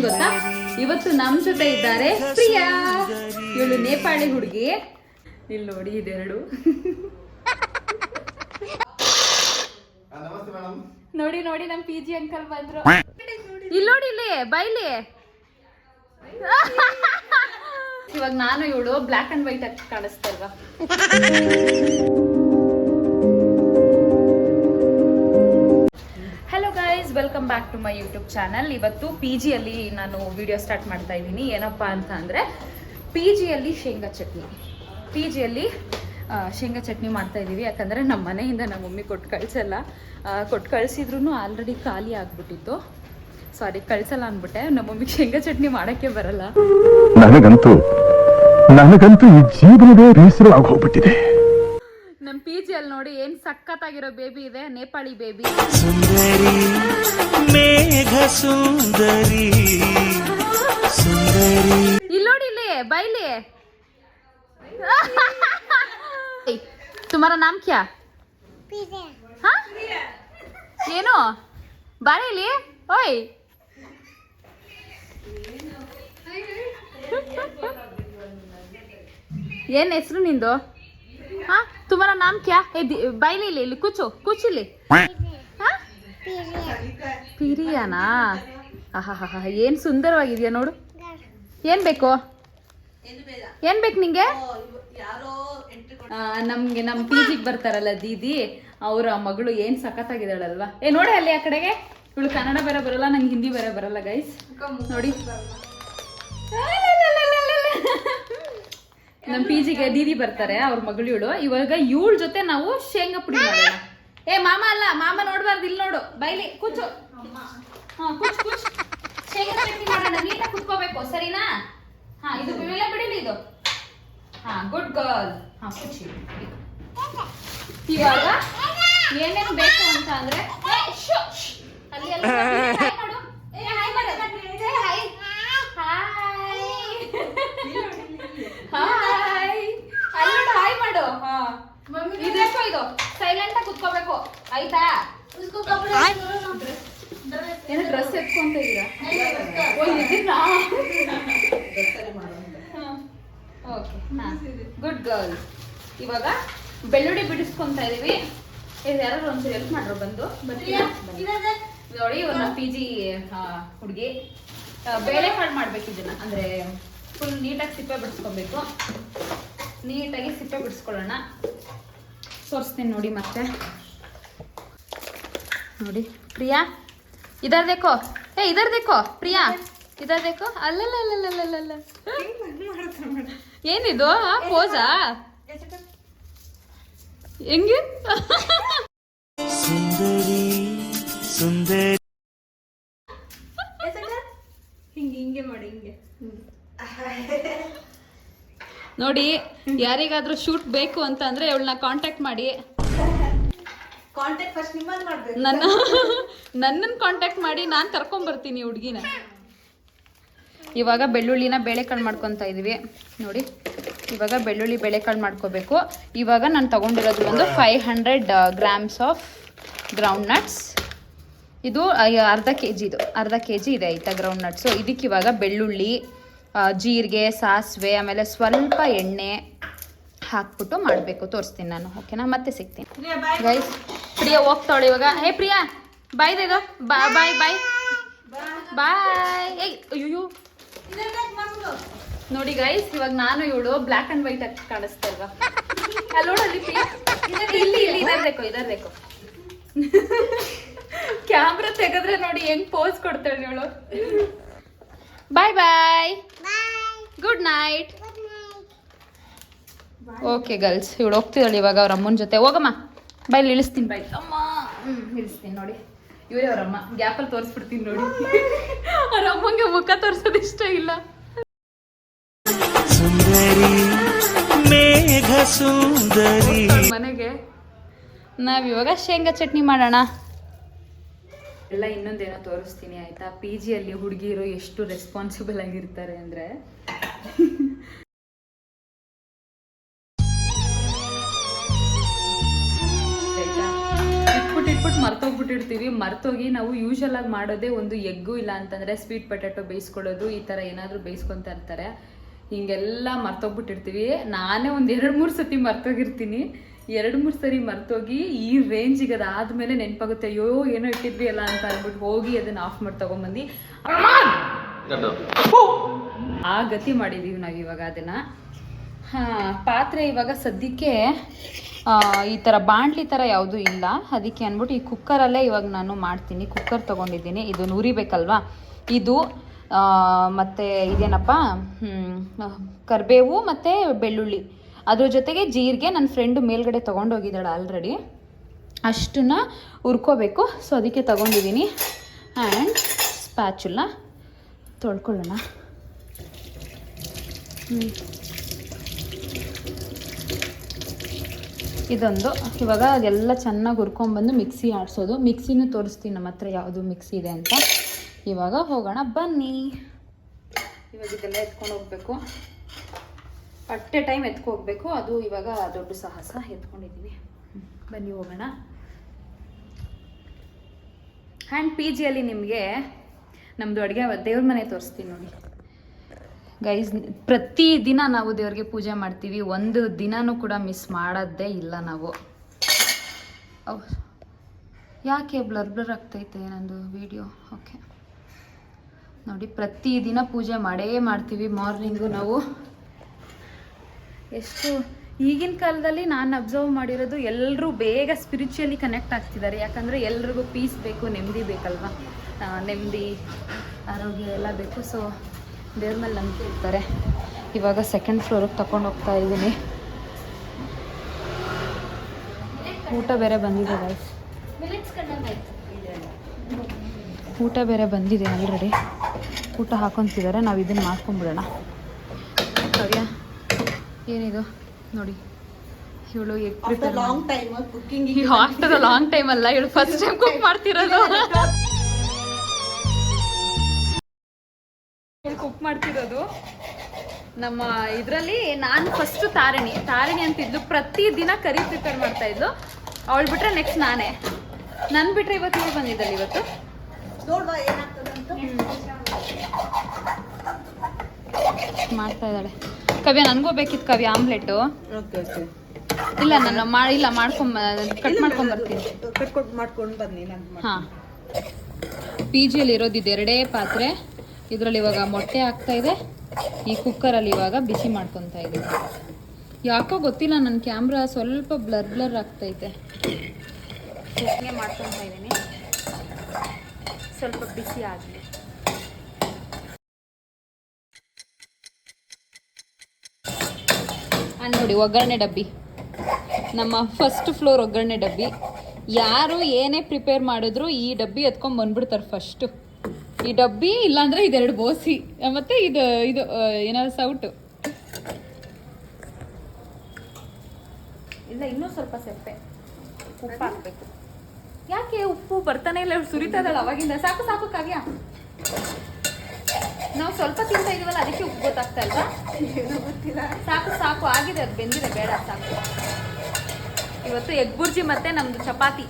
ಏನ್ ಗೊತ್ತಾ? ಇವತ್ತು ನಮ್ ಜೊತೆ ಇದ್ದಾರೆ ಪ್ರಿಯಾ. ಇವಳು ನೇಪಾಳಿ ಹುಡುಗಿ. ಇಲ್ಲಿ ನೋಡಿ ಇದೆರಡು. ನೋಡಿ ನೋಡಿ ನಮ್ ಪಿ ಜಿ ಅಂಕಲ್ ಬಂದ್ರು. ಇಲ್ಲಿ ನೋಡಿ ಇಲ್ಲಿ ಬೈಲಿ. ಇವಾಗ ನಾನು ಇವಳು ಬ್ಲ್ಯಾಕ್ ಅಂಡ್ ವೈಟ್ ಆಗಿ ಕಾಣಿಸ್ತಾ ಇಲ್ವಾ? Guys welcome back to my YouTube channel ಇವತ್ತು ಪಿ ಜಿಯಲ್ಲಿ ನಾನು ವಿಡಿಯೋ ಸ್ಟಾರ್ಟ್ ಮಾಡ್ತಾ ಇದ್ದೀನಿ. ಏನಪ್ಪ ಅಂತ ಅಂದರೆ ಪಿ ಜಿಯಲ್ಲಿ ಶೇಂಗಾ ಚಟ್ನಿ. ಪಿ ಜಿಯಲ್ಲಿ ಶೇಂಗಾ ಚಟ್ನಿ ಮಾಡ್ತಾ ಇದ್ದೀವಿ. ಯಾಕಂದರೆ ನಮ್ಮ ಮನೆಯಿಂದ ನಮ್ಮ ಮಮ್ಮಿ ಕೊಟ್ಟು ಕಳಿಸಲ್ಲ. ಕೊಟ್ಟು ಕಳಿಸಿದ್ರು ಆಲ್ರೆಡಿ ಖಾಲಿ ಆಗಿಬಿಟ್ಟಿತ್ತು. ಸಾರಿ ಕಳಿಸಲ್ಲ ಅಂದ್ಬಿಟ್ಟೆ. ನಮ್ಮ ಮಮ್ಮಿಗೆ ಶೇಂಗಾ ಚಟ್ನಿ ಮಾಡೋಕ್ಕೆ ಬರಲ್ಲ. ನನಗಂತೂ ನನಗಂತೂ ಈ ಜೀವನವೇ ಬೇಸರ ಹೋಗ್ಬಿಟ್ಟಿದೆ. ನಮ್ಮ ಪಿ ಜಿಯಲ್ಲಿ ನೋಡಿ ಏನು ಸಖತ್ತಾಗಿರೋ ಬೇಬಿ ಇದೆ ನೇಪಾಳಿ ಬೇಬಿ ಸುಂದರಿ ಮೇಘ ಸುಂದರಿ ಸುಂದರಿ. ಇಲ್ಲಿ ನೋಡಿ ಇಲ್ಲಿ ಬೈಲಿ. ತುಮಾರ ನಾಮ್ ಕ್ಯಾ? ಹಾ? ಏನು? ಬಾರೆ ಇಲ್ಲಿ? ಓಯ್. ಏನ್ ಹೆಸರು ನಿಂದು? ಹಾ? ತುಮಾರ नाम क्या? है ದಿ- ले ले ಇಲ್ಲಿ कुछ ले। ಹಾ ಪಿರಿಯಾನಾ ಆಹಾ ಏನ್ ಸುಂದರವಾಗಿದ್ಯಾ ನೋಡು. ಏನ್ ಬೇಕು? ಏನ್ ಬೇಕು ನಿಂಗೆ? ನಮ್ಗೆ ನಮ್ ಪಿ ಜಿಗ್ ಬರ್ತಾರಲ್ಲ ದೀದಿ ಅವ್ರ ಮಗಳು ಏನ್ ಸಖತ್ತಾಗಿದ್ದಾಳಲ್ವಾ? ಏ ನೋಡಿ ಅಲ್ಲಿ ಆ ಕಡೆಗೆ. ಇವಳು ಕನ್ನಡ ಬೇರೆ ಬರಲ್ಲ ನಂಗೆ ಹಿಂದಿ ಬೇರೆ ಬರಲ್ಲ ಗೈಸ್ ನೋಡಿ. ನಮ್ ಪಿ ಜಿಗೆ ದೀದಿ ಬರ್ತಾರೆ, ಅವ್ರ ಮಗಳು ಇವಳು. ಇವಾಗ ಇವಳ ಜೊತೆ ನಾವು ಶೇಂಗಾ ಪುಡಿ ಮಾಡೋಣ. ಏ, ಮಾಮ ಅಲ್ಲ, ಮಾಮ ನೋಡ್ಬಾರ್ದು, ಇಲ್ಲಿ ನೋಡು. ಬೈಲಿ ಕೂಚು ಹಾ ಕುಚ್ ಕುಚ್ ಶೇಂಗಾ ಪುಡಿ ಮಾಡೋಣ, ನೀಟಾಗಿ ಕುತ್ಕೋಬೇಕು, ಸರಿನಾ? ಹಾ, ಇದು ಮೇಲೆ ಬಿಡಿಲಿ ಇದು. ಹಾ ಗುಡ್ ಗರ್ಲ್ ಹಾ ಕುಚ್ಚಿ ಇವಾಗ ಏನೇನು ಬೇಕು ಅಂತ ಅಂದ್ರೆ ಅಲ್ಲಿ ಅಲ್ಲಿ ಹಾಯ್ ಮಾಡು ಏ ಹಾಯ್ ಮಾಡು ಏ, ಹಾಯ್ ಹಾಯ್ ಹಾಯ್ ಅಲ್ಲಿ ನೋಡು ಹಾಯ್ ಮಾಡು ಹಾ ಇದೇಕೋ ಇದು ಸೈಲೆಂಟ್ ಆಗಿ ಕುತ್ಕೋಬೇಕು. ಆಯ್ತಾ? ಏನು ಡ್ರೆಸ್ ಎತ್ಕೊಂತ ಇದ್ದೀರಾ ಓಕೆ. ಗುಡ್ ಗರ್ಲ್ ಇವಾಗ ಬೆಳ್ಳುಳ್ಳಿ ಬಿಡಿಸ್ಕೊಂತ ಇದೀವಿ. ಇದು ಯಾರು ಒಂದ್ಸರಿ ಹೆಲ್ಪ್ ಮಾಡ್ರು ಬಂದು. ನೋಡಿ ಇವ್ರು ನಮ್ಮ ಪಿ ಜಿ ಹುಡುಗಿ. ಬೇಳೆಕಾಳು ಮಾಡ್ಬೇಕು ಇದನ್ನ. ಅಂದ್ರೆ ಫುಲ್ ನೀಟಾಗಿ ಸಿಪ್ಪೆ ಬಿಡಿಸ್ಕೊಬೇಕು. ನೀಟಾಗಿ ಸಿಪ್ಪೆ ಬಿಡಿಸ್ಕೊಳ್ಳೋಣ. ತೋರಿಸ್ತೀನಿ ನೋಡಿ ಮತ್ತೆ. ನೋಡಿ ಪ್ರಿಯಾ ಇದರ್ ದೇಕೋ. ಏ ಇದರ್ ದೇಕೋ ಪ್ರಿಯಾ. ಇದರ್ ದೇಕೋ. ಅಲ್ಲಲ್ಲ ಏನಿದು? ಆ, ಪೋಸಾ ಹೆಂಗೆ? ಸುಂದರಿ ಸುಂದರಿ ಹಿಂಗೆ ಹಿಂಗೆ ಮಾಡಿ ಹಿಂಗೆ ನೋಡಿ ಯಾರಿಗಾದ್ರೂ ಶೂಟ್ ಬೇಕು ಅಂತ ಅಂದ್ರೆ ಇವಳನ್ನ ಕಾಂಟ್ಯಾಕ್ಟ್ ಮಾಡಿ. ಕಾಂಟ್ಯಾಕ್ಟ್ ಫಸ್ಟ್ ನಿಮ್ಮನ್ನ ಮಾಡ್ಬೇಕು. ನನ್ನ ನನ್ನನ್ನು ಕಾಂಟ್ಯಾಕ್ಟ್ ಮಾಡಿ ನಾನು ಕರ್ಕೊಂಬರ್ತೀನಿ ಹುಡುಗಿನ. ಇವಾಗ ಬೆಳ್ಳುಳ್ಳಿನ ಬೇಳೆಕಾಳು ಮಾಡ್ಕೊತಾ ಇದೀವಿ. ನೋಡಿ ಇವಾಗ ಬೆಳ್ಳುಳ್ಳಿ ಬೇಳೆಕಾಳು ಮಾಡ್ಕೋಬೇಕು. ಇವಾಗ ನಾನು ತಗೊಂಡಿರೋದು ಒಂದು five hundred grams of groundnuts ಇದು ಅರ್ಧ ಕೆ ಜಿದು ಅರ್ಧ ಕೆ ಜಿ ಇದೆ ಆಯ್ತಾ ಗ್ರೌಂಡ್ ನಟ್ಸು ಇದಕ್ಕೆ ಇವಾಗ ಬೆಳ್ಳುಳ್ಳಿ ಜೀರಿಗೆ ಸಾಸಿವೆ ಆಮೇಲೆ ಸ್ವಲ್ಪ ಎಣ್ಣೆ ಹಾಕ್ಬಿಟ್ಟು ಮಾಡಬೇಕು. ತೋರಿಸ್ತೀನಿ ನಾನು ಓಕೆನಾ ಮತ್ತೆ ಸಿಗ್ತೀನಿ. ಗೈಸ್ ಪ್ರಿಯಾ ಹೋಗ್ತಾಳೆ ಇವಾಗ. ಹೇ ಪ್ರಿಯಾ ಬಾಯ್ ಇದು. ಬಾಯ್ ಬಾಯ್ ಬಾಯ್ ಬಾಯ್ ಅಯ್ಯೋ ನೋಡಿ ಗೈಸ್ ಇವಾಗ ನಾನು ಇವಳು ಬ್ಲ್ಯಾಕ್ ಅಂಡ್ ವೈಟ್ ಆಗಿ ಕಾಣಿಸ್ತಾ ಇಲ್ವಾ? ಅಲ್ಲಿ ನೋಡಲ್ಲಿ ಪ್ರಿಯಾ ಇಲ್ಲಿ ಇಲ್ಲಿ ಇದರ್ಬೇಕು ಇದರ್ಬೇಕು ಕ್ಯಾಮ್ರಾ ತೆಗೆದ್ರೆ ನೋಡಿ ಹೆಂಗ್ ಪೋಸ್ ಕೊಡ್ತಾಳೆ ಇವಳು. Bye bye good night okay girls ಇವಳು ಹೋಗ್ತಿದ್ದಾಳೆ ಇವಾಗ ಅವ್ರ ಅಮ್ಮನ ಜೊತೆ. ಹೋಗಮ್ಮ. ಬಾಯ್ ಇಳಿಸ್ತೀನಿ. ಬೈ ಅಮ್ಮ. ಹ್ಮ್ ಇಳಿಸ್ತೀನಿ ನೋಡಿ. ಇವರೇ ಅವರಮ್ಮ ಅಮ್ಮ. ಗ್ಯಾಪಲ್ಲಿ ತೋರಿಸ್ಬಿಡ್ತೀನಿ ನೋಡಿ. ಅವ್ರ ಅಮ್ಮಂಗೆ ಮುಖ ತೋರಿಸೋದು ಇಷ್ಟ ಇಲ್ಲ. ಮನೆಗೆ ನಾವ್ ಇವಾಗ ಮನೆಗೆ ನಾವಿವಾಗ ಶೇಂಗಾ ಚಟ್ನಿ ಮಾಡೋಣ. ಎಲ್ಲ ಇನ್ನೊಂದೇನೋ ತೋರಿಸ್ತೀನಿ ಆಯ್ತಾ? ಪಿ ಜಿಯಲ್ಲಿ ಹುಡುಗಿರು ಎಷ್ಟು ರೆಸ್ಪಾನ್ಸಿಬಲ್ ಆಗಿರ್ತಾರೆ ಅಂದರೆ ಮರ್ತೋಗ್ಬಿಟ್ಟಿರ್ತೀವಿ. ಮರ್ತೋಗಿ ನಾವು ಯೂಶಲ್ ಆಗಿ ಮಾಡೋದೇ ಒಂದು ಎಗ್ಗು ಇಲ್ಲ ಅಂತಂದರೆ ಸ್ವೀಟ್ ಪೊಟ್ಯಾಟೊ ಬೇಯಿಸ್ಕೊಳ್ಳೋದು ಈ ಥರ ಏನಾದರೂ ಬೇಯಿಸ್ಕೊತಾ ಇರ್ತಾರೆ. ಹಿಂಗೆಲ್ಲ ಮರ್ತೋಗ್ಬಿಟ್ಟಿರ್ತೀವಿ. ನಾನೇ ಒಂದು ಎರಡು ಮೂರು ಸತಿ ಮರ್ತೋಗಿರ್ತೀನಿ. ಎರಡು ಮೂರು ಸರಿ ಮರ್ತೋಗಿ ಈ ರೇಂಜಿಗೆ ಅದಾದಮೇಲೆ ನೆನಪಾಗುತ್ತೆ ಅಯ್ಯೋ ಏನೋ ಇಟ್ಟಿದ್ವಿ ಅಲ್ಲ ಅಂತ ಅಂದ್ಬಿಟ್ಟು ಹೋಗಿ ಅದನ್ನ ಆಫ್ ಮಾಡಿ ತೊಗೊಂಬಂದು. ಆ ಗತಿ ಮಾಡಿದ್ದೀವಿ ನಾವು ಇವಾಗ ಅದನ್ನು. ಪಾತ್ರೆ ಇವಾಗ ಸದ್ಯಕ್ಕೆ ಈ ಥರ ಬಾಣಲಿ ಥರ ಯಾವುದೂ ಇಲ್ಲ. ಅದಕ್ಕೆ ಅಂದ್ಬಿಟ್ಟು ಈ ಕುಕ್ಕರಲ್ಲೇ ಇವಾಗ ನಾನು ಮಾಡ್ತೀನಿ. ಕುಕ್ಕರ್ ತೊಗೊಂಡಿದ್ದೀನಿ. ಇದು ನುರಿಬೇಕಲ್ವಾ? ಇದು ಮತ್ತೆ ಇದೇನಪ್ಪ? ಕರಿಬೇವು ಮತ್ತು ಬೆಳ್ಳುಳ್ಳಿ. ಅದ್ರ ಜೊತೆಗೆ ಜೀರಿಗೆ ನನ್ನ ಫ್ರೆಂಡು ಮೇಲ್ಗಡೆ ತೊಗೊಂಡೋಗಿದ್ದಾಳೆ ಆಲ್ರೆಡಿ ಅಷ್ಟನ್ನ ಹುರ್ಕೋಬೇಕು. ಸೊ ಅದಕ್ಕೆ ತೊಗೊಂಡಿದ್ದೀನಿ. ಆ್ಯಂಡ್ ಸ್ಪ್ಯಾಚುಲ್ಲ ತೊಳ್ಕೊಳ್ಳೋಣ. ಇದೊಂದು. ಇವಾಗ ಎಲ್ಲ ಚೆನ್ನಾಗಿ ಹುರ್ಕೊಂಬಂದು ಮಿಕ್ಸಿ ಆಡಿಸೋದು. ಮಿಕ್ಸಿನೂ ತೋರಿಸ್ತೀನಿ ನಮ್ಮ ಹತ್ರ ಯಾವುದು ಮಿಕ್ಸಿ ಇದೆ ಅಂತ. ಇವಾಗ ಹೋಗೋಣ. ಬನ್ನಿ. ಇವಾಗ ಇದೆಲ್ಲ ಎತ್ಕೊಂಡು ಹೋಗ್ಬೇಕು. ಅಟ್ಟೆ ಟೈಮ್ ಎತ್ಕೋಗ್ಬೇಕು ಅದು ಇವಾಗ ದೊಡ್ಡ ಸಾಹಸ. ಎತ್ಕೊಂಡಿದ್ದೀನಿ ಬನ್ನಿ, ಹೋಗೋಣ. ಆ್ಯಂಡ್ ಪಿ ಜಿಯಲ್ಲಿ ನಿಮಗೆ ನಮ್ಮದು ಅಡುಗೆ ದೇವ್ರ ಮನೆ ತೋರಿಸ್ತೀನಿ ನೋಡಿ. ಗೈಸ್ ಪ್ರತಿ ದಿನ ನಾವು ದೇವ್ರಿಗೆ ಪೂಜೆ ಮಾಡ್ತೀವಿ. ಒಂದು ದಿನನೂ ಕೂಡ ಮಿಸ್ ಮಾಡೋದೇ ಇಲ್ಲ ನಾವು. ಯಾಕೆ ಬ್ಲರ್ ಬ್ಲರ್ ಆಗ್ತೈತೆ ನಂದು ವಿಡಿಯೋ ಓಕೆ ನೋಡಿ, ಪ್ರತಿ ದಿನ ಪೂಜೆ ಮಾಡೇ ಮಾಡ್ತೀವಿ ಮಾರ್ನಿಂಗು ನಾವು. ಎಷ್ಟು, ಈಗಿನ ಕಾಲದಲ್ಲಿ ನಾನು ಅಬ್ಸರ್ವ್ ಮಾಡಿರೋದು ಎಲ್ಲರೂ ಬೇಗ ಸ್ಪಿರಿಚುವಲಿ ಕನೆಕ್ಟ್ ಆಗ್ತಿದ್ದಾರೆ. ಯಾಕಂದರೆ ಎಲ್ರಿಗೂ ಪೀಸ್ ಬೇಕು, ನೆಮ್ಮದಿ ಬೇಕಲ್ವಾ? ನೆಮ್ಮದಿ, ಆರೋಗ್ಯ ಎಲ್ಲ ಬೇಕು. ಸೊ ದೇವ್ರ ಮೇಲೆ ನಂಬಿಕೆ ಇರ್ತಾರೆ ಇವಾಗ ಸೆಕೆಂಡ್ ಫ್ಲೋರಿಗೆ ತಗೊಂಡು ಹೋಗ್ತಾ ಇದ್ದೀನಿ. ಊಟ ಬೇರೆ ಬಂದಿದೆ ಗೈಸ್ ಊಟ ಬೇರೆ ಬಂದಿದೆ ಆಲ್ರೆಡಿ ಊಟ ಹಾಕೊತಿದ್ದಾರೆ ನಾವು ಇದನ್ನು ಮಾಡ್ಕೊಂಬಿಡೋಣ. ಸರಿಯಾ ಏನಿದು? ನೋಡಿ. ಇವಳು egg prepare long time cooking after long time ಅಲ್ಲ ಇವಳು ಫಸ್ಟ್ ಟೈಮ್ ಕುಕ್ ಮಾಡ್ತಿರೋದು. ನಮ್ಮ ಇದರಲ್ಲಿ ನಾನು ಫಸ್ಟ್ ತಾರಿಣಿ. ತಾರಿಣಿ ಅಂತಿದ್ಲು ಪ್ರತಿ ದಿನ ಕರಿ ಪ್ರಿಪೇರ್ ಮಾಡ್ತಾ ಇದ್ಲು. ಅವಳು ಬಿಟ್ರೆ ನೆಕ್ಸ್ಟ್ ನಾನೇ. ನನ್ ಬಿಟ್ರೆ ಇವತ್ತು ಇವಳು ಬಂದಿದ್ದಲ್ಲ ಇವತ್ತು. ಮಾಡ್ತಾ ಇದ್ದಾಳೆ. ಕವ್ಯ ನನಗೂ ಬೇಕಿತ್ತು ಕವಿ ಆಮ್ಲೆಟು. Okay okay. ಇಲ್ಲ ನಾನು ಮಾ ಇಲ್ಲ ಮಾಡ್ಕೊಂಡ್ ಕಟ್ ಮಾಡ್ಕೊಂಡ್ ಬರ್ತೀನಿ. ಕಟ್ ಮಾಡ್ಕೊಂಡು ಬನ್ನಿ ನಾನು ಹಾಂ. ಪಿ ಜಿಯಲ್ಲಿ ಇರೋದಿದೆ ಎರಡೇ ಪಾತ್ರೆ. ಇದರಲ್ಲಿ ಇವಾಗ ಮೊಟ್ಟೆ ಆಗ್ತಾ ಇದೆ. ಈ ಕುಕ್ಕರಲ್ಲಿ ಇವಾಗ ಬಿಸಿ ಮಾಡ್ಕೊತಾ ಇದ್ದೀನಿ. ಯಾಕೋ ಗೊತ್ತಿಲ್ಲ ನನ್ನ ಕ್ಯಾಮ್ರಾ ಸ್ವಲ್ಪ ಬ್ಲರ್ ಬ್ಲರ್ ಆಗ್ತೈತೆ. ಚಟ್ನಿ ಮಾಡ್ಕೊತಾ ಇದ್ದೀನಿ. ಸ್ವಲ್ಪ ಬಿಸಿ ಆಗಲಿ. ನೋಡಿ ಒಗ್ಗರಣೆ ಡಬ್ಬಿ. ನಮ್ಮ ಫಸ್ಟ್ ಫ್ಲೋರ್ ಒಗ್ಗರಣೆ ಡಬ್ಬಿ. ಯಾರು ಏನೇ ಪ್ರಿಪೇರ್ ಮಾಡಿದ್ರು ಈ ಡಬ್ಬಿ ಎತ್ಕೊಂಡ್ ಬಂದ್ಬಿಡ್ತಾರೆ ಫಸ್ಟು ಈ ಡಬ್ಬಿ ಇಲ್ಲಾಂದ್ರೆ ಇದೆರಡು ಬೋಸಿ. ಮತ್ತೆ ಇದು ಇದು ಏನಾದ್ರು ಸೌಟ್. ಇಲ್ಲ ಇನ್ನೂ ಸ್ವಲ್ಪ ಸೆಪ್ಪೆ. ಉಪ್ಪು ಹಾಕ್ಬೇಕು. ಯಾಕೆ ಉಪ್ಪು ಬರ್ತಾನೆ ಇಲ್ಲ ಸುರಿತಾ ಇದ್ದಾಳೆ ಅವಾಗಿಂದ? ಸಾಕು ಸಾಕು ಕಾವ್ಯ. ನಾವು ಸ್ವಲ್ಪ ತಿಂತಾ ಇದೀವಲ್ಲ ಅದಕ್ಕೆ ಉಪ್ಪು ಗೊತ್ತಾಗ್ತಾ ಇಲ್ವಾ? ಸಾಕು ಸಾಕು ಆಗಿದೆ ಅದು ಬೆಂದಿದೆ ಬೇಡ ಸಾಕು. ಇವತ್ತು ಎಗ್ ಬುರ್ಜಿ ಮತ್ತೆ ನಮ್ದು ಚಪಾತಿ.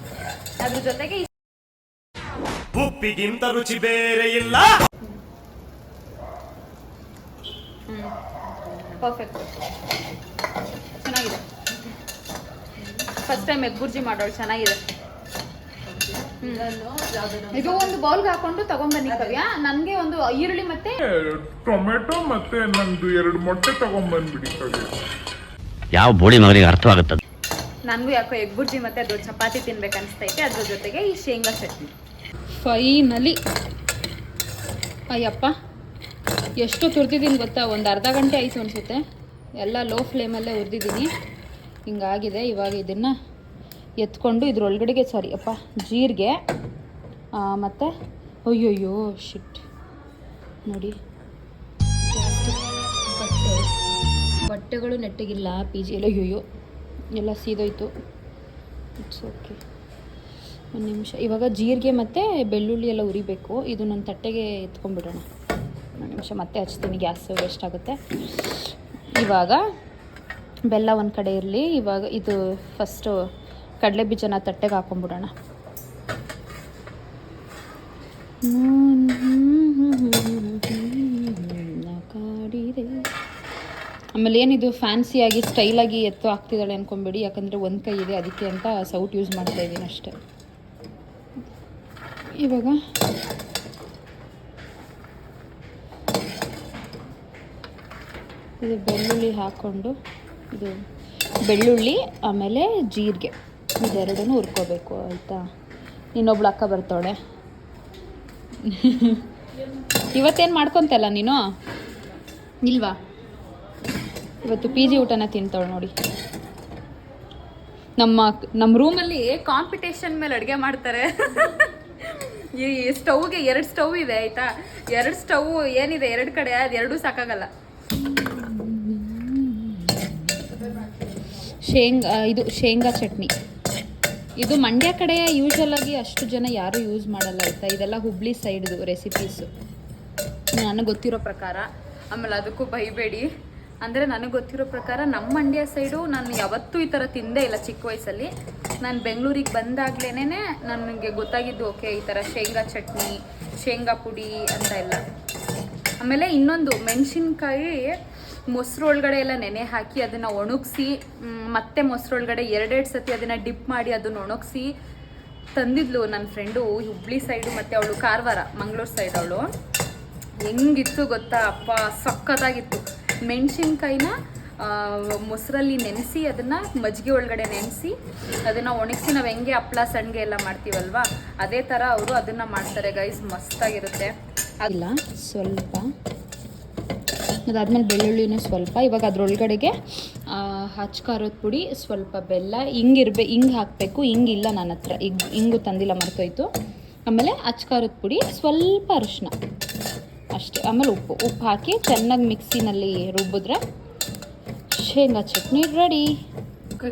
ಅದ್ರ ಜೊತೆಗೆ ಉಪ್ಪಿಗಿಂತ ರುಚಿ ಬೇರೆ ಇಲ್ಲ. ಹ್ಮ್ ಪರ್ಫೆಕ್ಟ್ ಚೆನ್ನಾಗಿದೆ. ಫಸ್ಟ್ ಟೈಮ್ ಎಗ್ ಬುರ್ಜಿ ಮಾಡೋಳು ಚೆನ್ನಾಗಿದೆ. ಇದು ಒಂದು ಬೌಲ್ಗೆ ಹಾಕೊಂಡು ತಗೊಂಬನ್ನಿ ಕವ್ಯ. ನನಗೆ ಒಂದು ಈರುಳ್ಳಿ ಮತ್ತೆ ಟೊಮೆಟೊ ಮತ್ತೆ ನಂದು ಎರಡು ಮೊಟ್ಟೆ ತಗೊಂಡ್ಬಂದ್ಬಿಡಿ ಕವ್ಯ. ಯಾವ ಬೋಳಿ ಮಗನಿಗೆ ಅರ್ಥವಾಗುತ್ತದೆ? ನನಗೂ ಯಾಕೋ ಎಗ್ ಬುರ್ಜಿ ಮತ್ತೆ ಅದು ಚಪಾತಿ ತಿನ್ಬೇಕು ಅನಿಸ್ತೈತೆ ಅದ್ರ ಜೊತೆಗೆ ಈ ಶೇಂಗಾ ಚಟ್ನಿ. ಫೈನಲಿ. ಅಯ್ಯಪ್ಪ, ಎಷ್ಟು ತುರ್ದಿದ್ದೀನಿ ಗೊತ್ತಾ? ಒಂದು ಅರ್ಧ ಗಂಟೆ ಆಯಿತು ಅನಿಸುತ್ತೆ. ಎಲ್ಲ ಲೋ ಫ್ಲೇಮಲ್ಲೇ ಉರಿದಿದ್ದೀನಿ. ಹಿಂಗಾಗಿದೆ ಇವಾಗ ಇದನ್ನು ಎತ್ಕೊಂಡು ಇದ್ರೊಳಗಡೆಗೆ ಸಾರಿ ಅಪ್ಪ, ಜೀರಿಗೆ ಮತ್ತು ಅಯ್ಯೋಯ್ಯೋ ಶಿಟ್ ನೋಡಿ. ಬಟ್ಟೆ. ಬಟ್ಟೆಗಳು ನೆಟ್ಟಗಿಲ್ಲ ಪಿ ಜಿ ಅಯ್ಯೋಯ್ಯೋ, ಎಲ್ಲ ಸೀದೋಯ್ತು. ಇಟ್ಸ್ ಓಕೆ ಒಂದು ನಿಮಿಷ. ಇವಾಗ ಜೀರಿಗೆ ಮತ್ತು ಬೆಳ್ಳುಳ್ಳಿ ಎಲ್ಲ ಉರಿಬೇಕು ಇದು ನನ್ನ ತಟ್ಟೆಗೆ ಎತ್ಕೊಂಡ್ಬಿಡೋಣ. ಒಂದು ನಿಮಿಷ, ಮತ್ತೆ ಹಚ್ತೀನಿ. ಗ್ಯಾಸ್ ವೇಸ್ಟ್ ಆಗುತ್ತೆ. ಇವಾಗ ಬೆಲ್ಲ ಒಂದು ಕಡೆ ಇರಲಿ. ಇವಾಗ ಇದು ಫಸ್ಟು ಕಡಲೆ ಬೀಜನ ತಟ್ಟೆಗೆ ಹಾಕೊಂಡ್ಬಿಡೋಣ. ಆಮೇಲೆ ಏನಿದು ಫ್ಯಾನ್ಸಿಯಾಗಿ ಸ್ಟೈಲಾಗಿ ಎತ್ತು ಹಾಕ್ತಿದ್ದಾಳೆ ಅನ್ಕೊಂಬೇಡಿ ಯಾಕಂದರೆ ಒಂದು ಕೈ ಇದೆ ಅದಕ್ಕೆ ಅಂತ ಸೌಟ್ ಯೂಸ್ ಮಾಡ್ತಾ ಇದ್ದೀನಿ ಅಷ್ಟೇ. ಇವಾಗ? ಇದು ಬೆಳ್ಳುಳ್ಳಿ ಹಾಕ್ಕೊಂಡು ಇದು ಬೆಳ್ಳುಳ್ಳಿ, ಆಮೇಲೆ ಜೀರಿಗೆ. ಇದೆರಡನ್ನೂ ಹುರ್ಕೋಬೇಕು, ಆಯಿತಾ? ನೀನೊಬ್ಳು ಅಕ್ಕ ಬರ್ತಾಳೆ ಇವತ್ತೇನು ಮಾಡ್ಕೊತಲ್ಲ ನೀನು? ಇಲ್ವಾ? ಇವತ್ತು ಪಿ ಜಿ ಊಟನ ತಿಂತಾಳೆ ನೋಡಿ. ನಮ್ಮ ನಮ್ಮ ರೂಮಲ್ಲಿ ಕಾಂಪಿಟೇಷನ್ ಮೇಲೆ ಅಡುಗೆ ಮಾಡ್ತಾರೆ. ಈ ಸ್ಟವ್ಗೆ ಎರಡು ಸ್ಟವ್ ಇದೆ, ಆಯ್ತಾ? ಎರಡು ಸ್ಟವ್ ಏನಿದೆ ಎರಡು ಕಡೆ, ಅದು ಎರಡೂ ಸಾಕಾಗಲ್ಲ. ಶೇಂಗಾ, ಇದು ಶೇಂಗಾ ಚಟ್ನಿ. ಇದು ಮಂಡ್ಯ ಕಡೆ ಯೂಶಲ್ ಆಗಿ ಅಷ್ಟು ಜನ ಯಾರೂ ಯೂಸ್ ಮಾಡಲ್ಲ, ಆಯ್ತಾ? ಇದೆಲ್ಲ ಹುಬ್ಳಿ ಸೈಡ್ದು ರೆಸಿಪೀಸು ನನಗೆ ಗೊತ್ತಿರೋ ಪ್ರಕಾರ. ಆಮೇಲೆ ಅದಕ್ಕೂ ಬೈಬೇಡಿ ಅಂದರೆ ನನಗೆ ಗೊತ್ತಿರೋ ಪ್ರಕಾರ ನಮ್ಮ ಮಂಡ್ಯ ಸೈಡು ನಾನು ಯಾವತ್ತೂ ಈ ಥರ ತಿಂದೇ ಇಲ್ಲ ಚಿಕ್ಕ ವಯಸ್ಸಲ್ಲಿ. ನಾನು ಬೆಂಗಳೂರಿಗೆ ಬಂದಾಗ್ಲೇ ನನಗೆ ಗೊತ್ತಾಗಿದ್ದು, ಓಕೆ, ಈ ಥರ ಶೇಂಗಾ ಚಟ್ನಿ, ಶೇಂಗಾ ಪುಡಿ ಅಂತ ಎಲ್ಲ. ಆಮೇಲೆ ಇನ್ನೊಂದು ಮೆಣಸಿನ್ಕಾಯಿ ಮೊಸರು ಒಳಗಡೆ ಎಲ್ಲ ನೆನೆ ಹಾಕಿ ಅದನ್ನು ಒಣಗಿಸಿ ಮತ್ತೆ ಮೊಸರು ಒಳಗಡೆ ಎರಡೆರಡು ಸತಿ ಅದನ್ನು ಡಿಪ್ ಮಾಡಿ ಅದನ್ನು ಒಣಗಿಸಿ ತಂದಿದ್ಲು ನನ್ನ ಫ್ರೆಂಡು ಹುಬ್ಳಿ ಸೈಡು ಮತ್ತು ಅವಳು ಕಾರವಾರ, ಮಂಗಳೂರು ಸೈಡ್ ಅವಳು. ಹೆಂಗಿತ್ತು ಗೊತ್ತಾ? ಅಪ್ಪ ಸಕ್ಕತ್ತಾಗಿತ್ತು ಮೆಣಸಿನ್ಕಾಯಿನ ಮೊಸರಲ್ಲಿ ನೆನೆಸಿ ಅದನ್ನು ಮಜ್ಜಿಗೆ ಒಳಗಡೆ ನೆನೆಸಿ ಅದನ್ನು ಒಣಗಿಸಿ ನಾವು ಹೆಂಗೆ ಹಪ್ಪಳ ಸಣ್ಣಗೆ ಎಲ್ಲ ಮಾಡ್ತೀವಲ್ವಾ, ಅದೇ ಥರ ಅವರು ಅದನ್ನು ಮಾಡ್ತಾರೆ ಗೈಸ್ ಮಸ್ತಾಗಿರುತ್ತೆ. ಅಲ್ಲ ಸ್ವಲ್ಪ. ಅದಾದ್ಮೇಲೆ ಬೆಳ್ಳುಳ್ಳಿನೂ ಸ್ವಲ್ಪ, ಇವಾಗ ಅದ್ರೊಳಗಡೆಗೆ ಖಾರದ ಪುಡಿ, ಸ್ವಲ್ಪ ಬೆಲ್ಲ ಹಿಂಗಿರ್ಬೇ ಹಿಂಗೆ ಹಾಕಬೇಕು ಹಿಂಗಿಲ್ಲ ನನ್ನ ಹತ್ರ ಈಗ ಹಿಂಗು ತಂದಿಲ್ಲ ಮರ್ತೋಯ್ತು. ಆಮೇಲೆ ಖಾರದ ಪುಡಿ, ಸ್ವಲ್ಪ ಅರಿಶಿನ ಅಷ್ಟೇ. ಆಮೇಲೆ ಉಪ್ಪು ಉಪ್ಪು ಹಾಕಿ ಚೆನ್ನಾಗಿ ಮಿಕ್ಸಿನಲ್ಲಿ ರುಬ್ಬಿದ್ರೆ ಶೇಂಗಾ ಚಟ್ನಿ ರೆಡಿ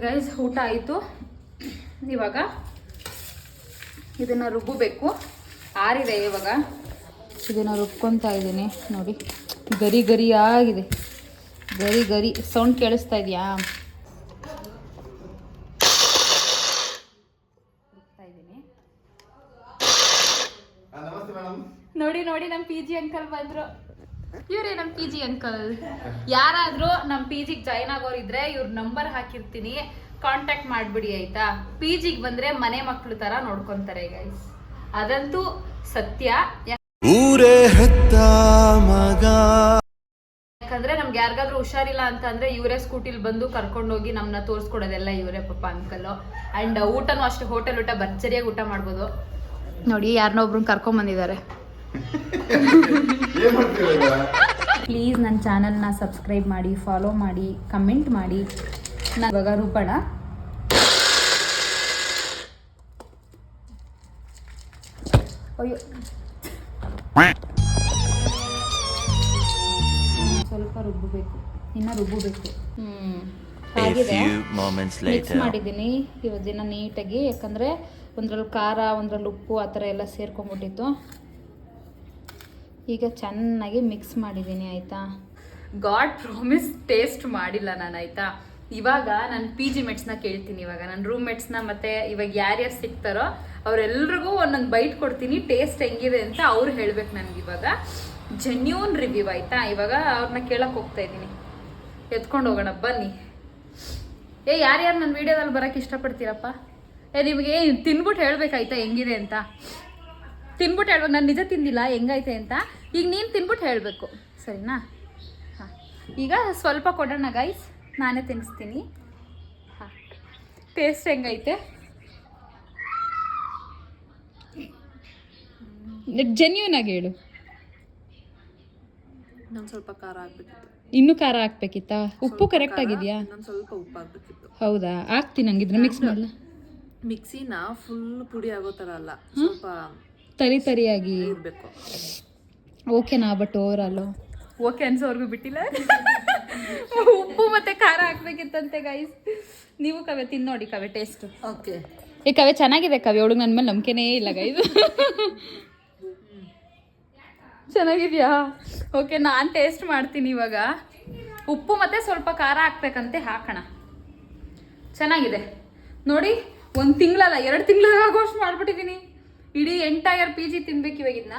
ಗೈಸ್ ಊಟ ಆಯಿತು. ಇವಾಗ ಇದನ್ನು ರುಬ್ಬಬೇಕು ಆರಿದೆ ಇವಾಗ. ಇದನ್ನು ರುಬ್ಕೊತಾ ಇದ್ದೀನಿ. ನೋಡಿ, ಗರಿ ಗರಿ ಆಗಿದೆ ಗರಿ ಗರಿ ಸೌಂಡ್ ಕೇಳಿಸ್ತಾ ಇದೆಯಾ? ನೋಡಿ ನೋಡಿ ನಮ್ಮ ಪಿ ಜಿ ಅಂಕಲ್ ಬಂದ್ರು. ಇವರೇ ನಮ್ಮ ಪಿ ಜಿ ಅಂಕಲ್ ಯಾರಾದ್ರೂ ನಮ್ಮ ಪಿ ಜಿಗೆ ಜಾಯ್ನ್ ಆಗೋರಿದ್ರೆ ಇವ್ರ ನಂಬರ್ ಹಾಕಿರ್ತೀನಿ. ಕಾಂಟ್ಯಾಕ್ಟ್ ಮಾಡ್ಬಿಡಿ ಆಯ್ತಾ? ಪಿ ಜಿಗೆ ಬಂದ್ರೆ ಮನೆ ಮಕ್ಳು ತರ ನೋಡ್ಕೊಂತಾರೆ ಗೈಸ್ ಅದಂತೂ ಸತ್ಯ. ಊರೇ ಹತ್ತ ಮಗ. ಯಾಕಂದ್ರೆ ನಮ್ಗೆ ಯಾರಿಗಾದ್ರೂ ಹುಷಾರಿಲ್ಲ ಅಂತ ಅಂದ್ರೆ ಇವರೇ ಸ್ಕೂಟಿಲಿ ಬಂದು ಕರ್ಕೊಂಡೋಗಿ ನಮ್ಮನ್ನ ತೋರಿಸ್ಕೊಡೋದೆಲ್ಲ ಇವರೇ ಪಪ್ಪ ಅಂಕಲ್ ಅಂಡ್ ಊಟನೂ ಅಷ್ಟೇ ಹೋಟೆಲ್ ಊಟ ಭರ್ಜರಿಯಾಗಿ ಊಟ ಮಾಡ್ಬೋದು. ನೋಡಿ ಯಾರನ್ನೋ ಒಬ್ರು ಕರ್ಕೊಂಡ್ ಬಂದಿದ್ದಾರೆ ಪ್ಲೀಸ್ ನನ್ನ ಚಾನಲ್ನ ಸಬ್ಸ್ಕ್ರೈಬ್ ಮಾಡಿ ಫಾಲೋ ಮಾಡಿ ಕಮೆಂಟ್ ಮಾಡಿ. ನಾನು ಇವಾಗ ರೂಪಣ. ಅಯ್ಯೋ. ಸ್ವಲ್ಪ ರುಬ್ಬಬೇಕು. ಇನ್ನ ರುಬ್ಬಬೇಕು. ಮಿಕ್ಸ್. ಮಾಡಿದ್ದೀನಿ. ಇವತ್ತಿನ ನೀಟಾಗಿ ಯಾಕಂದರೆ ಒಂದ್ರಲ್ಲಿ ಖಾರ ಒಂದ್ರಲ್ಲಿ ಉಪ್ಪು ಆ ಥರ ಎಲ್ಲ ಸೇರ್ಕೊಂಡ್ಬಿಟ್ಟಿತ್ತು. ಈಗ ಚೆನ್ನಾಗಿ ಮಿಕ್ಸ್ ಮಾಡಿದ್ದೀನಿ, ಆಯಿತಾ? ಗಾಡ್ ಪ್ರಾಮಿಸ್ ಟೇಸ್ಟ್ ಮಾಡಿಲ್ಲ ನಾನು, ಆಯಿತಾ? ಇವಾಗ ನಾನು ಪಿ ಜಿ ಮೆಟ್ಸ್ನ ಕೇಳ್ತೀನಿ ಇವಾಗ. ನನ್ನ ರೂಮ್ ಮೆಟ್ಸ್ನ ಮತ್ತು ಇವಾಗ ಯಾರ್ಯಾರು ಸಿಗ್ತಾರೋ ಅವರೆಲ್ರಿಗೂ ಒಂದೊಂದು ಬೈಟ್ ಕೊಡ್ತೀನಿ ಟೇಸ್ಟ್ ಹೆಂಗಿದೆ ಅಂತ ಅವ್ರು ಹೇಳ್ಬೇಕು ನನಗೆ ಇವಾಗ. ಜೆನ್ಯೂನ್ ರಿವ್ಯೂ ಆಯಿತಾ? ಇವಾಗ ಅವ್ರನ್ನ ಕೇಳಕ್ಕೆ ಹೋಗ್ತಾ ಇದ್ದೀನಿ. ಎತ್ಕೊಂಡು ಹೋಗೋಣ, ಬನ್ನಿ. ಏ, ಯಾರ್ಯಾರು ನನ್ನ ವೀಡಿಯೋದಲ್ಲಿ ಬರೋಕ್ಕೆ ಇಷ್ಟಪಡ್ತೀರಪ್ಪ? ಏ, ನಿಮಗೆ ತಿನ್ಬಿಟ್ಟು ಹೇಳ್ಬೇಕಾಯ್ತಾ, ಹೆಂಗಿದೆ ಅಂತ? ತಿನ್ಬಿಟ್ಟು ಹೇಳ್ಬೇಕು. ನಾನು ನಿಜ ತಿಂದಿಲ್ಲ ಹೆಂಗೈತೆ ಅಂತ. ಈಗ ನೀನು ತಿನ್ಬಿಟ್ಟು ಹೇಳಬೇಕು. ಸರಿನಾ? ಹಾಂ. ಈಗ ಸ್ವಲ್ಪ ಕೊಡೋಣ ಗೈಸ್ ನಾನೇ ತಿನ್ನಿಸ್ತೀನಿ ಹಾಂ. ಟೇಸ್ಟ್ ಹೆಂಗೈತೆ? ಜೆನ್ಯೂನ್ ಆಗಿ ಹೇಳು. ನಾನು ಸ್ವಲ್ಪ ಖಾರ ಆಗ್ಬೇಕಿತ್ತು. ಇನ್ನೂ ಖಾರ ಹಾಕ್ಬೇಕಿತ್ತಾ ಉಪ್ಪು ಕರೆಕ್ಟ್ ಆಗಿದೆಯಾ? ಇನ್ನೊಂದು ಸ್ವಲ್ಪ ಉಪ್ಪು ಆಗ್ಬೇಕಿತ್ತು. ಹೌದಾ? ಹಾಕ್ತೀನಿ ಹಂಗಿದ್ರೆ ಮಿಕ್ಸ್ ಮಾಡಲ್ಲ ಮಿಕ್ಸಿನ ಫುಲ್ ಪುಡಿ ಆಗೋ ಥರ ಅಲ್ಲ. ಸ್ವಲ್ಪ ತರಿ ತರಿಯಾಗಿ. ಇರಬೇಕು. ಓಕೆನಾ ಬಟ್ ಓವರ್ ಆಲು ಓಕೆ ಅನ್ಸೋರ್ಗು ಬಿಟ್ಟಿಲ್ಲ. ಉಪ್ಪು ಮತ್ತೆ ಖಾರ ಹಾಕ್ಬೇಕಿತ್ತಂತೆ ಗೈಸ್ ನೀವು ಕವೆ ತಿಂದು ನೋಡಿ ಕವೆ ಟೇಸ್ಟ್ ಓಕೆ ಏ ಕವೆ ಚೆನ್ನಾಗಿದೆ ಕವೆ ಅವಳಿಗೆ ನನ್ನ ಮೇಲೆ ನಂಬಿಕೆನೇ ಇಲ್ಲ ಗೈಸ್ ಚೆನ್ನಾಗಿದ್ಯಾ? ಓಕೆ ನಾನು ಟೇಸ್ಟ್ ಮಾಡ್ತೀನಿ ಇವಾಗ. ಉಪ್ಪು ಮತ್ತೆ ಸ್ವಲ್ಪ ಖಾರ ಹಾಕ್ಬೇಕಂತೆ ಹಾಕೋಣ. ಚೆನ್ನಾಗಿದೆ. ನೋಡಿ ಒಂದು ತಿಂಗಳಲ್ಲ ಎರಡು ತಿಂಗಳಾಗೋಷ್ಟು ಮಾಡ್ಬಿಟ್ಟಿದ್ದೀನಿ ಇಡೀ ಎಂಟೈರ್ ಪಿ ಜಿ ತಿನ್ಬೇಕು ಇವಾಗಿದ್ನ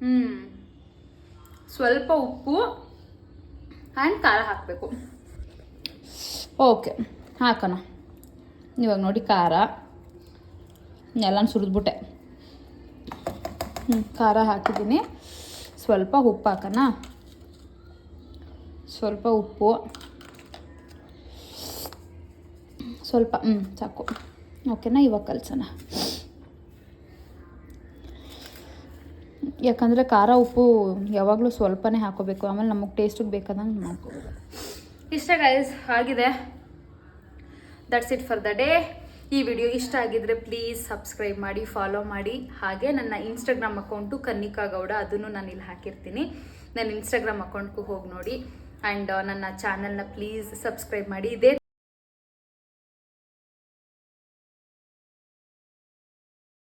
ಹ್ಮ್. ಸ್ವಲ್ಪ ಉಪ್ಪು ಆ್ಯಂಡ್ ಖಾರ ಹಾಕಬೇಕು. ಓಕೆ ಹಾಕೋಣ. ಇವಾಗ ನೋಡಿ ಖಾರ. ಎಲ್ಲ ಸುರಿದ್ಬಿಟ್ಟೆ. ಹ್ಞೂ ಖಾರ ಹಾಕಿದ್ದೀನಿ. ಸ್ವಲ್ಪ ಉಪ್ಪು ಹಾಕೋಣ. ಸ್ವಲ್ಪ ಉಪ್ಪು. ಸ್ವಲ್ಪ ಹ್ಞೂ ಸಾಕು. ಓಕೆನಾ ಇವಾಗ ಕಲ್ಸೋಣ. ಯಾಕಂದರೆ ಖಾರ ಉಪ್ಪು ಯಾವಾಗಲೂ ಸ್ವಲ್ಪನೇ ಹಾಕೋಬೇಕು. ಆಮೇಲೆ ನಮಗೆ ಟೇಸ್ಟಿಗೆ ಬೇಕಾದಂಗೆ ಮಾಡ್ಕೋಬೇಕು. ಇಷ್ಟ ಗೈಸ್ ಆಗಿದೆ. That's it for the day ಈ ವಿಡಿಯೋ ಇಷ್ಟ ಆಗಿದ್ರೆ ಪ್ಲೀಸ್ ಸಬ್ಸ್ಕ್ರೈಬ್ ಮಾಡಿ ಫಾಲೋ ಮಾಡಿ. ಹಾಗೆ ನನ್ನ ಇನ್ಸ್ಟಾಗ್ರಾಮ್ ಅಕೌಂಟು ಕನ್ನಿಕಾ ಗೌಡ ಅದನ್ನು ನಾನು ಇಲ್ಲಿ ಹಾಕಿರ್ತೀನಿ. ನನ್ನ ಇನ್ಸ್ಟಾಗ್ರಾಮ್ ಅಕೌಂಟ್ಗೂ ಹೋಗಿ ನೋಡಿ. ಆ್ಯಂಡ್ ನನ್ನ ಚಾನಲ್ನ ಪ್ಲೀಸ್ ಸಬ್ಸ್ಕ್ರೈಬ್ ಮಾಡಿ. ಇದೇ